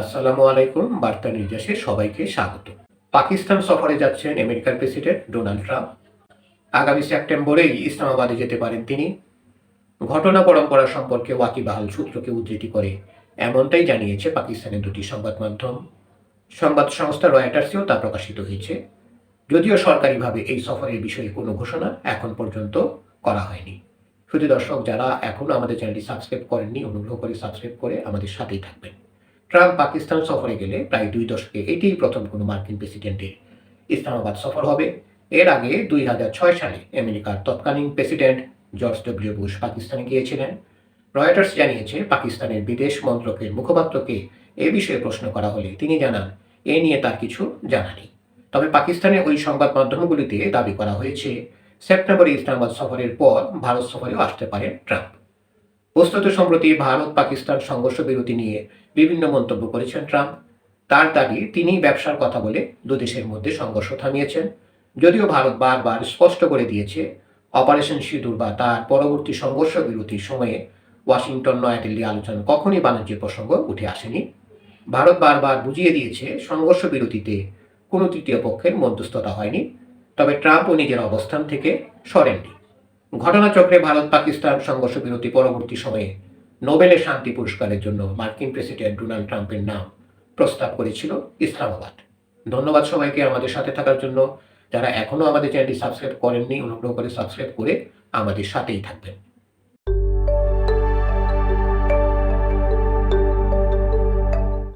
আসসালামু আলাইকুম, বার্তা নির্দেশে সবাইকে স্বাগত। পাকিস্তান সফরে যাচ্ছেন আমেরিকার প্রেসিডেন্ট ডোনাল্ড ট্রাম্প। আগামী সেপ্টেম্বরেই ইসলামাবাদে যেতে পারেন তিনি। ঘটনা পরম্পরা সম্পর্কে ওয়াকিবাহাল সূত্রকে উদ্ধৃতি করে এমনটাই জানিয়েছে পাকিস্তানের দুটি সংবাদ মাধ্যম। সংবাদ সংস্থা রয়টার্সেও তা প্রকাশিত হয়েছে। যদিও সরকারিভাবে এই সফরের বিষয়ে কোনো ঘোষণা এখন পর্যন্ত করা হয়নি। শুধু দর্শক যারা এখনও আমাদের চ্যানেলটি সাবস্ক্রাইব করেননি, অনুগ্রহ করে সাবস্ক্রাইব করে আমাদের সাথেই থাকবেন। ট্রাম্প পাকিস্তান সফরে গেলে প্রায় দুই দশকে এটিই প্রথম কোনো মার্কিন প্রেসিডেন্টের ইসলামাবাদ সফর হবে। এর আগে দুই হাজার ছয় সালে আমেরিকার তৎকালীন প্রেসিডেন্ট জর্জ ডব্লিউ বুশ পাকিস্তানে গিয়েছিলেন। রয়টার্স জানিয়েছে, পাকিস্তানের বিদেশ মন্ত্রকের মুখপাত্রকে এ বিষয়ে প্রশ্ন করা হলে তিনি জানান, এ নিয়ে তার কিছু জানা নেই। তবে পাকিস্তানের ওই সংবাদ মাধ্যমগুলিতে দাবি করা হয়েছে, সেপ্টেম্বরে ইসলামাবাদ সফরের পর ভারত সফরেও আসতে পারেন ট্রাম্প। বস্তুত সম্প্রতি ভারত পাকিস্তান সংঘর্ষ বিরতি নিয়ে বিভিন্ন মন্তব্য করেছেন ট্রাম্প। তার দাবি তিনি ব্যবসার কথা বলে দুদেশের মধ্যে সংঘর্ষ থামিয়েছেন। যদিও ভারত বারবার স্পষ্ট করে দিয়েছে, অপারেশন সিঁদুর বা তার পরবর্তী সংঘর্ষ বিরতির সময়ে ওয়াশিংটন, নয়াদিল্লি আলোচনা কখনই বাণিজ্য প্রসঙ্গ উঠে আসেনি। ভারত বারবার বুঝিয়ে দিয়েছে, সংঘর্ষ বিরতিতে কোনো তৃতীয় পক্ষের মধ্যস্থতা হয়নি। তবে ট্রাম্পও নিজের অবস্থান থেকে সরেননি। ঘটনাচক্রে ভারত পাকিস্তান সংঘর্ষ বিরতি পরবর্তী সময়ে নোবেলের শান্তি পুরস্কারের জন্য মার্কিন প্রেসিডেন্ট ডোনাল্ড ট্রাম্পের নাম প্রস্তাব করেছিল ইসলামাবাদ। ধন্যবাদ সবাইকে আমাদের সাথে থাকার জন্য। যারা এখনও আমাদের চ্যানেলটি সাবস্ক্রাইব করেননি, অনুগ্রহ করে সাবস্ক্রাইব করে আমাদের সাথেই থাকবেন।